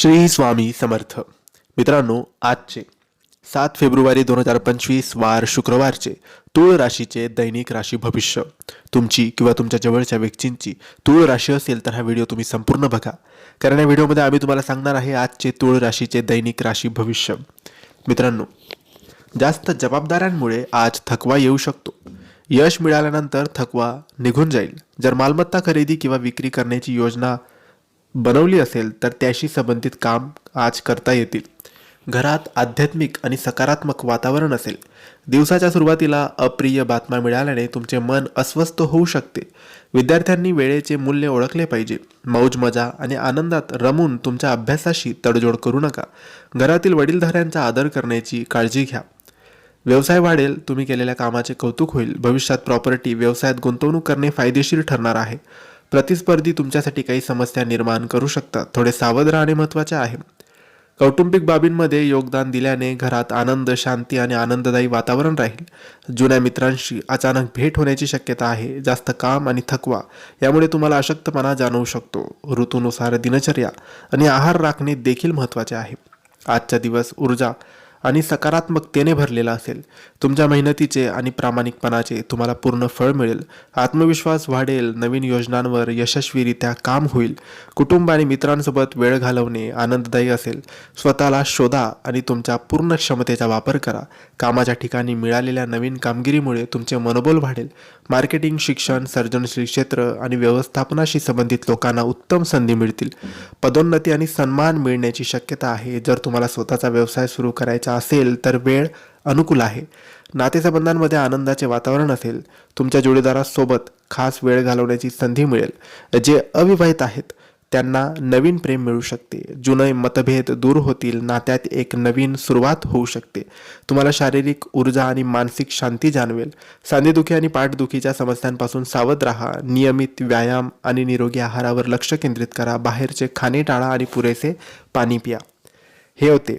श्री स्वामी समर्थ मित्रांनो आजचे सात फेब्रुवारी दोन हजार पंचवीस वार शुक्रवारचे तुळ राशीचे दैनिक राशी भविष्य. तुमची किंवा तुमच्या जवळच्या व्यक्तींची तुळ राशी असेल तर हा व्हिडिओ तुम्ही संपूर्ण बघा. कारण या व्हिडिओमध्ये आम्ही तुम्हाला सांगणार आहे आजचे तुळ राशीचे दैनिक राशी भविष्य. मित्रांनो जास्त जबाबदाऱ्यांमुळे आज थकवा येऊ शकतो. यश मिळाल्यानंतर थकवा निघून जाईल. जर मालमत्ता खरेदी किंवा विक्री करण्याची योजना बनवली असेल तर त्याशी संबंधित काम आज करता येतील. घरात आध्यात्मिक आणि सकारात्मक वातावरण असेल. दिवसाच्या सुरुवातीला अप्रिय बातम्या मिळाल्याने तुमचे मन अस्वस्थ होऊ शकते. विद्यार्थ्यांनी वेळेचे मूल्य ओळखले पाहिजे. मौज मजा आणि आनंदात रमून तुमच्या अभ्यासाशी तडजोड करू नका. घरातील वडीलधाऱ्यांचा आदर करण्याची काळजी घ्या. व्यवसाय वाढेल तुम्ही केलेल्या कामाचे कौतुक होईल. भविष्यात प्रॉपर्टी व्यवसायात गुंतवणूक करणे फायदेशीर ठरणार आहे. प्रतिस्पर्धी तुमच्यासाठी काही समस्या निर्माण करू शकतात. थोडे सावध राहणे महत्त्वाचे आहे. कौटुंबिक बाबींमध्ये योगदान दिल्याने घरात आनंद शांती आणि आनंददायी वातावरण राहील. जुन्या मित्रांशी अचानक भेट होण्याची शक्यता आहे. जास्त काम आणि थकवा यामुळे तुम्हाला अशक्तपणा जाणवू शकतो. ऋतूनुसार दिनचर्या आणि आहार राखणे देखील महत्त्वाचे आहे. आजचा दिवस ऊर्जा आणि सकारात्मकतेने भरलेला असेल. तुमच्या मेहनतीचे आणि प्रामाणिकपणाचे तुम्हाला पूर्ण फळ मिळेल. आत्मविश्वास वाढेल. नवीन योजनांवर यशस्वीरित्या काम होईल. कुटुंब आणि मित्रांसोबत वेळ घालवणे आनंददायी असेल. स्वतःला शोधा आणि तुमच्या पूर्ण क्षमतेचा वापर करा. कामाच्या ठिकाणी मिळालेल्या नवीन कामगिरीमुळे तुमचे मनोबल वाढेल. मार्केटिंग शिक्षण सर्जनशील क्षेत्र आणि व्यवस्थापनाशी संबंधित लोकांना उत्तम संधी मिळतील. पदोन्नती आणि सन्मान मिळण्याची शक्यता आहे. जर तुम्हाला स्वतःचा व्यवसाय सुरू करायचा असेल तर वेळ अनुकूल आहे. नातेसंबंधांमध्ये आनंदाचे वातावरण असेल तुमच्या जोडीदारासोबत खास वेळ घालवण्याची संधी मिळेल. जे अविवाहित आहेत त्यांना नवीन प्रेम मिळू शकते. जुने मतभेद दूर होतील नात्यात एक नवीन सुरुवात होऊ शकते. तुम्हाला शारीरिक ऊर्जा आणि मानसिक शांती जाणवेल. सांधेदुखी आणि पाठदुखीच्या समस्यांपासून सावध राहा. नियमित व्यायाम आणि निरोगी आहारावर लक्ष केंद्रित करा. बाहेरचे खाणे टाळा आणि पुरेसे पाणी पिया. हे होते